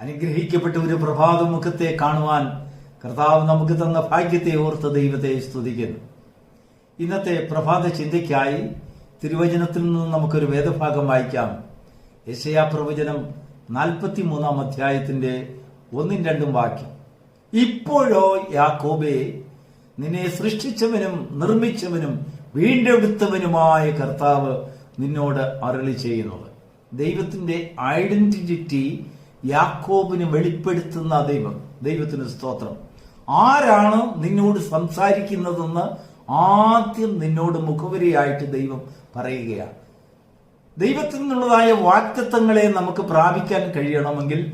അനുഗ്രഹിക്കപ്പെട്ട ഒരു പ്രഭാത മുഖത്തെ കാണുവാൻ കർത്താവ് നമുക്ക് തന്ന ഭാഗ്യത്തെ ഓർത്ത് ദൈവത്തെ സ്തുതിക്കുന്നു. ഇന്നത്തെ പ്രഭാത ചിന്തയ്ക്കായി തിരുവചനത്തിൽ നിന്ന് നമുക്കൊരു വേദഭാഗം വായിക്കാം. യശയാ പ്രവചനം നാൽപ്പത്തി മൂന്നാം അധ്യായത്തിന്റെ ഒന്നും രണ്ടും വാക്യം. ഇപ്പോഴോ യാക്കോബെ നിന്നെ സൃഷ്ടിച്ചവനും നിർമ്മിച്ചവനും വീണ്ടെടുത്തവനുമായ കർത്താവ് നിന്നോട് അരളി ചെയ്യുന്നത്. ദൈവത്തിന്റെ ഐഡന്റിറ്റി യാക്കോബിന് വെളിപ്പെടുത്തുന്ന ദൈവം. ദൈവത്തിന് സ്തോത്രം. ആരാണ് നിന്നോട് സംസാരിക്കുന്നതെന്ന് ആദ്യം നിന്നോട് മുഖവരിയായിട്ട് ദൈവം പറയുകയാണ്. ദൈവത്തിൽ നിന്നുള്ളതായ വാക്തത്വങ്ങളെ നമുക്ക് പ്രാപിക്കാൻ കഴിയണമെങ്കിൽ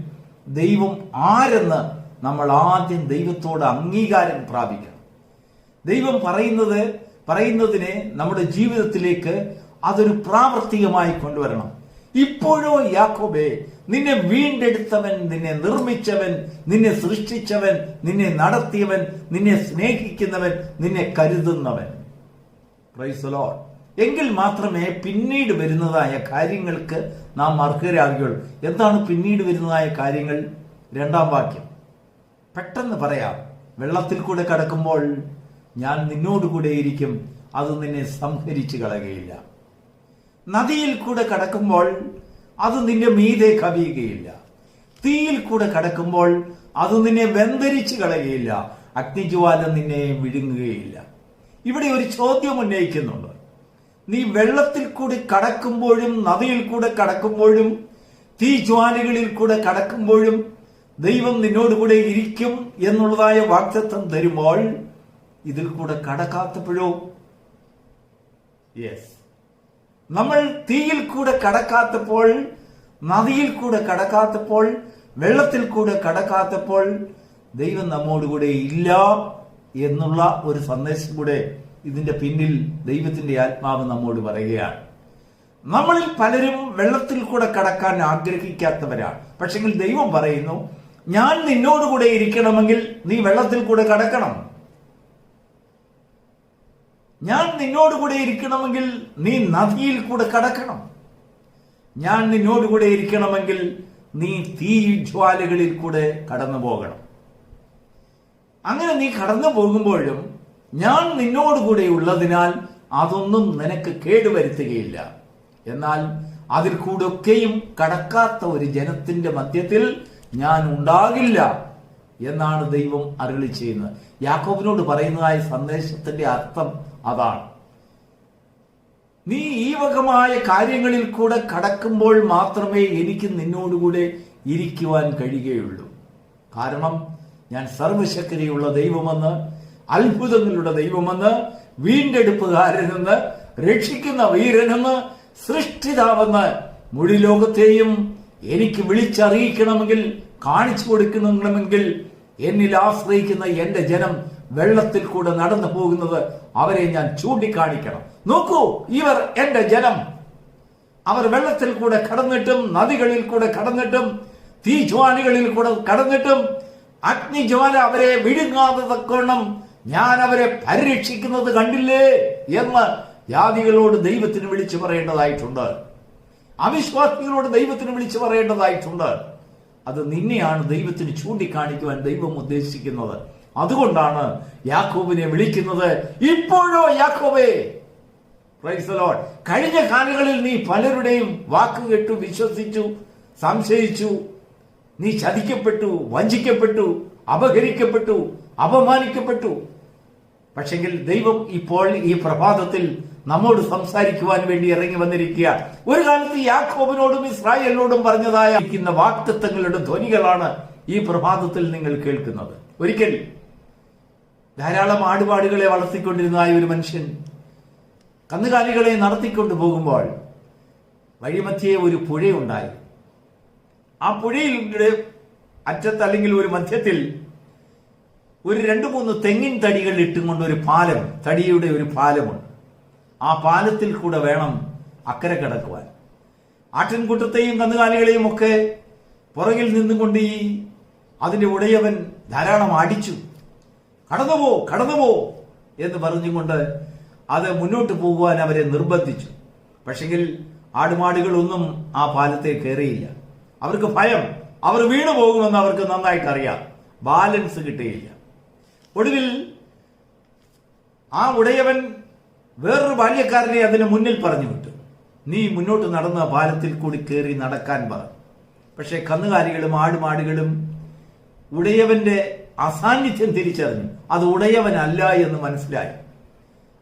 ദൈവം ആരെന്ന് നമ്മൾ ആദ്യം ദൈവത്തോട് അംഗീകാരം പ്രാപിക്കണം. ദൈവം പറയുന്നത് പറയുന്നതിനെ നമ്മുടെ ജീവിതത്തിലേക്ക് അതൊരു പ്രാവർത്തികമായി കൊണ്ടുവരണം. ഇപ്പോഴോ യാക്കോബേ നിന്നെ വീണ്ടെടുത്തവൻ നിന്നെ നിർമ്മിച്ചവൻ നിന്നെ സൃഷ്ടിച്ചവൻ നിന്നെ നടത്തിയവൻ നിന്നെ സ്നേഹിക്കുന്നവൻ നിന്നെ കരുതുന്നവൻ. പ്രൈസ് ലോർഡ് എങ്കിൽ മാത്രമേ പിന്നീട് വരുന്നതായ കാര്യങ്ങൾക്ക് നാം അർഹരാകുകയുള്ളൂ. എന്താണ് പിന്നീട് വരുന്നതായ കാര്യങ്ങൾ? രണ്ടാം വാക്യം. പെട്ടെന്ന് പറയാം വെള്ളത്തിൽ കൂടെ കടക്കുമ്പോൾ ഞാൻ നിന്നോടുകൂടെ ഇരിക്കും അത് നിന്നെ സംഹരിച്ചു കളയുകയില്ല. നദിയിൽ കൂടെ കടക്കുമ്പോൾ അത് നിന്റെ മീതെ കവിയുകയില്ല. തീയിൽ കൂടെ കടക്കുമ്പോൾ അത് നിന്നെ വെന്തരിച്ചു കളയുകയില്ല. അഗ്നിജ്വാല നിന്നെ വിഴുങ്ങുകയില്ല. ഇവിടെ ഒരു ചോദ്യം ഉന്നയിക്കുന്നുണ്ട്. നീ വെള്ളത്തിൽ കൂടി കടക്കുമ്പോഴും നദിയിൽ കൂടെ കടക്കുമ്പോഴും തീ ജ്വാലകളിൽ കൂടെ കടക്കുമ്പോഴും ദൈവം നിന്നോടുകൂടെ ഇരിക്കും എന്നുള്ളതായ വാക്തത്വം തരുമ്പോൾ ഇതിൽ കൂടെ കടക്കാത്തപ്പോഴോ? യെസ് നമ്മൾ തീയിൽ കൂടെ കടക്കാത്തപ്പോൾ നദിയിൽ കൂടെ കടക്കാത്തപ്പോൾ വെള്ളത്തിൽ കൂടെ കടക്കാത്തപ്പോൾ ദൈവം നമ്മോടുകൂടെ ഇല്ല എന്നുള്ള ഒരു സന്ദേശം കൂടെ ഇതിന്റെ പിന്നിൽ ദൈവത്തിന്റെ ആത്മാവ് നമ്മോട് പറയുകയാണ്. നമ്മളിൽ പലരും വെള്ളത്തിൽ കൂടെ കടക്കാൻ ആഗ്രഹിക്കാത്തവരാണ്. പക്ഷെങ്കിൽ ദൈവം പറയുന്നു ഞാൻ നിന്നോടുകൂടെ ഇരിക്കണമെങ്കിൽ നീ വെള്ളത്തിൽ കൂടെ കടക്കണം. ഞാൻ നിന്നോട് കൂടെ ഇരിക്കണമെങ്കിൽ നീ നദിയിൽ കൂടെ കടക്കണം. ഞാൻ നിന്നോട് കൂടെ ഇരിക്കണമെങ്കിൽ നീ തീ ജ്വാലകളിൽ കൂടെ കടന്നു പോകണം. അങ്ങനെ നീ കടന്നു പോകുമ്പോഴും ഞാൻ നിന്നോട് കൂടെ ഉള്ളതിനാൽ അതൊന്നും നിനക്ക് കേടുവരുത്തുകയില്ല. എന്നാൽ അതിൽ കൂടൊക്കെയും കടക്കാത്ത ഒരു ജനത്തിന്റെ മധ്യത്തിൽ ഞാൻ ഉണ്ടാകില്ല എന്നാണ് ദൈവം അരുളി ചെയ്യുന്നത്. യാക്കോബിനോട് പറയുന്നതായ സന്ദേശത്തിന്റെ അർത്ഥം അതാണ്. നീ ഈ വകമായ കാര്യങ്ങളിൽ കൂടെ കടക്കുമ്പോൾ മാത്രമേ എനിക്ക് നിന്നോടുകൂടെ ഇരിക്കുവാൻ കഴിയുകയുള്ളൂ. കാരണം ഞാൻ സർവശക്തിയുള്ള ദൈവമെന്ന് അത്ഭുതങ്ങളുടെ ദൈവമെന്ന് വീണ്ടെടുപ്പുകാരനെന്ന് രക്ഷിക്കുന്ന വീരനെന്ന് സൃഷ്ടിതാവെന്ന് മുഴി ലോകത്തെയും എനിക്ക് വിളിച്ചറിയിക്കണമെങ്കിൽ കാണിച്ചു കൊടുക്കണമെങ്കിൽ എന്നിൽ ആശ്രയിക്കുന്ന എന്റെ ജനം വെള്ളത്തിൽ കൂടെ നടന്നു പോകുന്നത് അവരെ ഞാൻ ചൂണ്ടിക്കാണിക്കണം. നോക്കൂ ഇവർ എന്റെ ജനം. അവർ വെള്ളത്തിൽ കൂടെ കടന്നിട്ടും നദികളിൽ കൂടെ കടന്നിട്ടും തീജ്വാലികളിൽ കൂടെ കടന്നിട്ടും അഗ്നിജ്വാല അവരെ വിഴുങ്ങാതെ തക്കോണം ഞാൻ അവരെ പരിരക്ഷിക്കുന്നത് കണ്ടില്ലേ എന്ന് ജാതികളോട് ദൈവത്തിന് വിളിച്ചു പറയേണ്ടതായിട്ടുണ്ട്. അവിശ്വാസികളോട് ദൈവത്തിന് വിളിച്ചു പറയേണ്ടതായിട്ടുണ്ട്. അത് നിന്നെയാണ് ദൈവത്തിന് ചൂണ്ടിക്കാണിക്കുവാൻ ദൈവം ഉദ്ദേശിക്കുന്നത്. അതുകൊണ്ടാണ് യാക്കോബിനെ വിളിക്കുന്നത് ഇപ്പോഴോ യാക്കോബേ. കഴിഞ്ഞ കാലങ്ങളിൽ നീ പലരുടെയും വാക്ക് കേട്ടു വിശ്വസിച്ചു സംശയിച്ചു. നീ ചതിക്കപ്പെട്ടു വഞ്ചിക്കപ്പെട്ടു അപഹരിക്കപ്പെട്ടു അപമാനിക്കപ്പെട്ടു. പക്ഷെങ്കിൽ ദൈവം ഇപ്പോൾ ഈ പ്രഭാതത്തിൽ നമ്മോട് സംസാരിക്കുവാൻ വേണ്ടി ഇറങ്ങി വന്നിരിക്കുക. ഒരു കാലത്ത് യാക്കോബിനോടും ഇസ്രായേലിനോടും പറഞ്ഞതായ വാക്തത്വങ്ങളുടെ ധ്വനികളാണ് ഈ പ്രഭാതത്തിൽ നിങ്ങൾ കേൾക്കുന്നത്. ഒരിക്കൽ ധാരാളം ആടുപാടുകളെ വളർത്തിക്കൊണ്ടിരുന്നതായ ഒരു മനുഷ്യൻ കന്നുകാലികളെ നടത്തിക്കൊണ്ടു പോകുമ്പോൾ വഴിമധ്യേ ഒരു പുഴയുണ്ടായി ആ പുഴയിലൂടെ അറ്റത്ത് അല്ലെങ്കിൽ ഒരു മധ്യത്തിൽ ഒരു രണ്ട് മൂന്ന് തെങ്ങിൻ തടികൾ ഇട്ടുകൊണ്ട് ഒരു പാലം തടിയുടെ ഒരു പാലമുണ്ട്. ആ പാലത്തിൽ കൂടെ വേണം അക്കരെ കിടക്കുവാൻ. ആട്ടിൻകൂട്ടത്തെയും കന്നുകാലികളെയും ഒക്കെ പുറകിൽ നിന്നുകൊണ്ട് ഈ അതിന്റെ ഉടയവൻ ധാരാളം അടിച്ചു. കടന്നുപോ കടന്നുപോ എന്ന് പറഞ്ഞുകൊണ്ട് അത് മുന്നോട്ട് പോകുവാൻ അവരെ നിർബന്ധിച്ചു. പക്ഷെങ്കിൽ ആടുമാടുകളൊന്നും ആ പാലത്തെ കയറിയില്ല. അവർക്ക് ഭയം. അവർ വീണു പോകുമെന്ന് അവർക്ക് നന്നായിട്ട് അറിയാം ബാലൻസ് കിട്ടുകയില്ല ഒടുവിൽ ആ ഉടയവൻ വേറൊരു ബാല്യക്കാരനെ അതിന് മുന്നിൽ പറഞ്ഞു വിട്ടു. നീ മുന്നോട്ട് നടന്ന പാലത്തിൽ കൂടി കയറി നടക്കാൻ പറഞ്ഞു പക്ഷേ കന്നുകാലികളും ആടുമാടുകളും ഉടയവന്റെ അസാന്നിധ്യം തിരിച്ചറിഞ്ഞു. അത് ഉടയവനല്ല എന്ന് മനസ്സിലായി.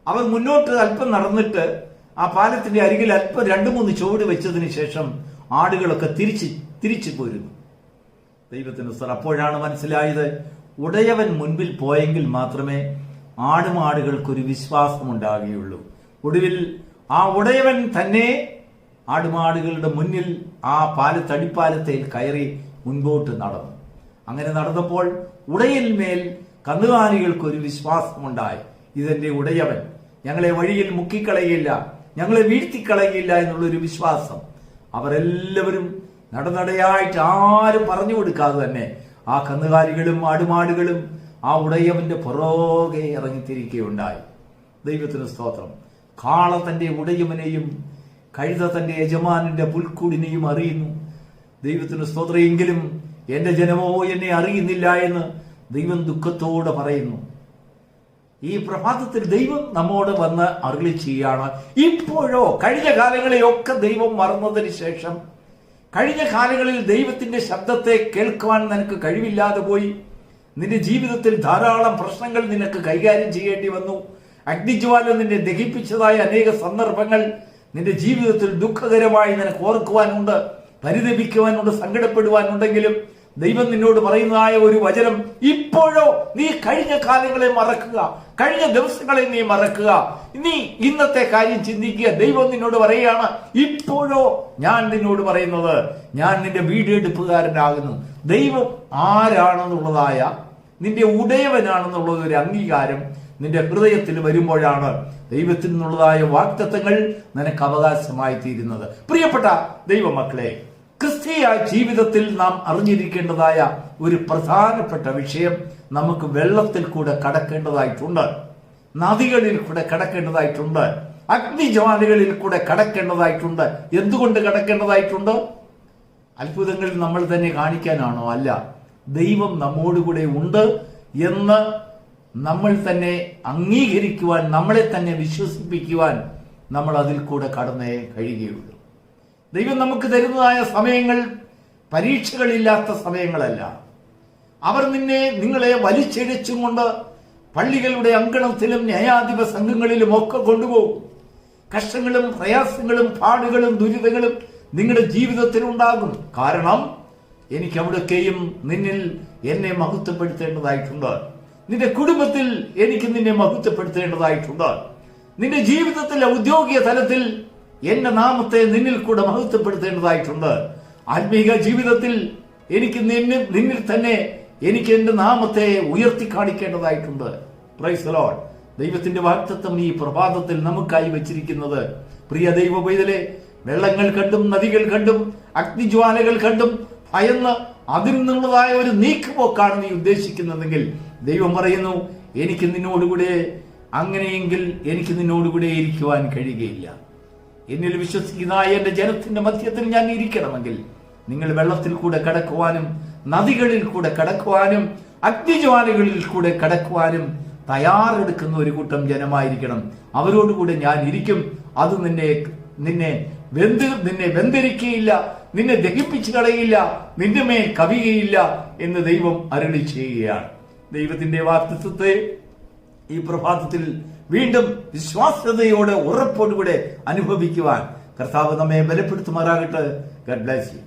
അവർ മുന്നോട്ട് അല്പം നടന്നിട്ട് ആ പാലത്തിന്റെ അരികിൽ അല്പം രണ്ടു മൂന്ന് ചുവട് വെച്ചതിന് ശേഷം ആടുകളൊക്കെ തിരിച്ച് തിരിച്ചു പോരുന്നു. ദൈവത്തിന് സർ അപ്പോഴാണ് മനസ്സിലായത് ഉടയവൻ മുൻപിൽ പോയെങ്കിൽ മാത്രമേ ആടുമാടുകൾക്കൊരു വിശ്വാസം ഉണ്ടാകുകയുള്ളൂ ഒടുവിൽ ആ ഉടയവൻ തന്നെ ആടുമാടുകളുടെ മുന്നിൽ ആ പാലത്തടിപ്പാലത്തേൽ കയറി മുൻപോട്ട് നടന്നു. അങ്ങനെ നടന്നപ്പോൾ ഉടയന്മേൽ കന്നുകാലികൾക്ക് ഒരു വിശ്വാസമുണ്ടായി. ഇതെന്റെ ഉടയവൻ. ഞങ്ങളെ വഴിയിൽ മുക്കിക്കളയില്ല ഞങ്ങളെ വീഴ്ത്തിക്കളയില്ല എന്നുള്ളൊരു വിശ്വാസം. അവരെല്ലാവരും നടനടയായിട്ട് ആരും പറഞ്ഞു കൊടുക്കാതെ തന്നെ ആ കന്നുകാലികളും ആടുമാടുകളും ആ ഉടയവന്റെ പുറകെ ഇറങ്ങിത്തിരിക്കുകയുണ്ടായി. ദൈവത്തിന് സ്തോത്രം. കാള തന്റെ ഉടയവനെയും കഴുത തന്റെ യജമാനന്റെ പുൽക്കൂടിനെയും അറിയുന്നു. ദൈവത്തിന് സ്തോത്രം. എന്റെ ജനമോ എന്നെ അറിയുന്നില്ല എന്ന് ദൈവം ദുഃഖത്തോടെ പറയുന്നു. ഈ പ്രഭാതത്തിൽ ദൈവം നമ്മോട് വന്ന് അരുളി ചെയ്യാണ്. ഇപ്പോഴോ കഴിഞ്ഞ കാലങ്ങളെയൊക്കെ ദൈവം മറന്നതിന് ശേഷം കഴിഞ്ഞ കാലങ്ങളിൽ ദൈവത്തിന്റെ ശബ്ദത്തെ കേൾക്കുവാൻ നിനക്ക് കഴിവില്ലാതെ പോയി. നിന്റെ ജീവിതത്തിൽ ധാരാളം പ്രശ്നങ്ങൾ നിനക്ക് കൈകാര്യം ചെയ്യേണ്ടി വന്നു. അഗ്നിജ്വാല നിന്നെ ദഹിപ്പിച്ചതായ അനേക സന്ദർഭങ്ങൾ നിന്റെ ജീവിതത്തിൽ ദുഃഖകരമായി നിനക്ക് ഓർക്കുവാനുണ്ട്. പരിതപിക്കുവാനുണ്ട് സങ്കടപ്പെടുവാനുണ്ടെങ്കിലും ദൈവം നിന്നോട് പറയുന്നതായ ഒരു വചനം ഇപ്പോഴോ നീ കഴിഞ്ഞ കാലങ്ങളെ മറക്കുക കഴിഞ്ഞ ദിവസങ്ങളെ നീ മറക്കുക. നീ ഇന്നത്തെ കാര്യം ചിന്തിക്കുക. ദൈവം നിന്നോട് പറയുകയാണ് ഇപ്പോഴോ ഞാൻ നിന്നോട് പറയുന്നത് ഞാൻ നിന്റെ വീടെടുപ്പുകാരനാകുന്നു. ദൈവം ആരാണെന്നുള്ളതായ നിന്റെ ഉടയവനാണെന്നുള്ള ഒരു അംഗീകാരം നിന്റെ ഹൃദയത്തിൽ വരുമ്പോഴാണ് ദൈവത്തിൽ നിന്നുള്ളതായ വാക്തത്വങ്ങൾ നിനക്ക് അവകാശമായി തീരുന്നത് പ്രിയപ്പെട്ട ദൈവമക്കളെ ക്രിസ്തീയ ജീവിതത്തിൽ നാം അറിഞ്ഞിരിക്കേണ്ടതായ ഒരു പ്രധാനപ്പെട്ട വിഷയം നമുക്ക് വെള്ളത്തിൽ കൂടെ കടക്കേണ്ടതായിട്ടുണ്ട്. നദികളിൽ കൂടെ കടക്കേണ്ടതായിട്ടുണ്ട്. അഗ്നിജ്വാലകളിൽ കൂടെ കടക്കേണ്ടതായിട്ടുണ്ട്. എന്തുകൊണ്ട് കടക്കേണ്ടതായിട്ടുണ്ട്? അത്ഭുതങ്ങൾ നമ്മൾ തന്നെ കാണിക്കാനാണോ അല്ല. ദൈവം നമ്മോടുകൂടെ ഉണ്ട് എന്ന് നമ്മൾ തന്നെ അംഗീകരിക്കുവാൻ നമ്മളെ തന്നെ വിശ്വസിപ്പിക്കുവാൻ നമ്മൾ അതിൽ കൂടെ കടന്നേ കഴിയുകയുള്ളൂ. ദൈവം നമുക്ക് തരുന്നതായ സമയങ്ങൾ പരീക്ഷകളില്ലാത്ത സമയങ്ങളല്ല. അവർ നിന്നെ നിങ്ങളെ വലിച്ചിഴച്ചും കൊണ്ട് പള്ളികളുടെ അങ്കണത്തിലും ന്യായാധിപ സംഘങ്ങളിലും ഒക്കെ കൊണ്ടുപോകും. കഷ്ടങ്ങളും പ്രയാസങ്ങളും പാടുകളും ദുരിതങ്ങളും നിങ്ങളുടെ ജീവിതത്തിൽ ഉണ്ടാകും. കാരണം എനിക്ക് അവിടൊക്കെയും നിന്നിൽ എന്നെ മഹത്വപ്പെടുത്തേണ്ടതായിട്ടുണ്ട്. നിന്റെ കുടുംബത്തിൽ എനിക്ക് നിന്നെ മഹത്വപ്പെടുത്തേണ്ടതായിട്ടുണ്ട്. നിന്റെ ജീവിതത്തിലെ ഔദ്യോഗിക തലത്തിൽ എന്റെ നാമത്തെ നിന്നിൽ കൂടെ മഹത്വപ്പെടുത്തേണ്ടതായിട്ടുണ്ട്. ആത്മീക ജീവിതത്തിൽ എനിക്ക് നിന്നിൽ നിന്നിൽ തന്നെ എനിക്ക് എന്റെ നാമത്തെ ഉയർത്തി കാണിക്കേണ്ടതായിട്ടുണ്ട്. പ്രൈസ് ലോഡ് ദൈവത്തിന്റെ വാക്തത്വം ഈ പ്രഭാതത്തിൽ നമുക്കായി വെച്ചിരിക്കുന്നത്. പ്രിയ ദൈവ പൈതലെ വെള്ളങ്ങൾ കണ്ടും നദികൾ കണ്ടും അഗ്നിജ്വാലകൾ കണ്ടും ഭയന്ന് അതിൽ നിന്നുള്ളതായ ഒരു നീക്കുപോക്കാണ് നീ ഉദ്ദേശിക്കുന്നതെങ്കിൽ ദൈവം പറയുന്നു എനിക്ക് നിന്നോടുകൂടെ അങ്ങനെയെങ്കിൽ എനിക്ക് നിന്നോടുകൂടെ ഇരിക്കുവാൻ കഴിയുകയില്ല. എന്നിൽ വിശ്വസിക്കുന്ന എന്റെ ജനത്തിന്റെ മധ്യത്തിൽ ഞാൻ ഇരിക്കണമെങ്കിൽ നിങ്ങൾ വെള്ളത്തിൽ കൂടെ കടക്കുവാനും നദികളിൽ കൂടെ കടക്കുവാനും അഗ്നിജ്വാലകളിൽ കൂടെ കടക്കുവാനും തയ്യാറെടുക്കുന്ന ഒരു കൂട്ടം ജനമായിരിക്കണം. അവരോടുകൂടെ ഞാൻ ഇരിക്കും. അത് നിന്നെ നിന്നെ വെന്ത് നിന്നെ വെന്തിരിക്കുകയില്ല നിന്നെ ദഹിപ്പിച്ചു കളയില്ല. നിന്റെ മേൽ കവിയുകയില്ല എന്ന് ദൈവം അരളി ചെയ്യുകയാണ്. ദൈവത്തിന്റെ വാക്തത്വത്തെ ഈ പ്രഭാതത്തിൽ വീണ്ടും വിശ്വാസ്യതയോടെ ഉറപ്പോടുകൂടെ അനുഭവിക്കുവാൻ കർത്താവ് നമ്മെ ബലപ്പെടുത്തുമാറാകട്ടെ. ഗഡ് ബ്ലാസ് യു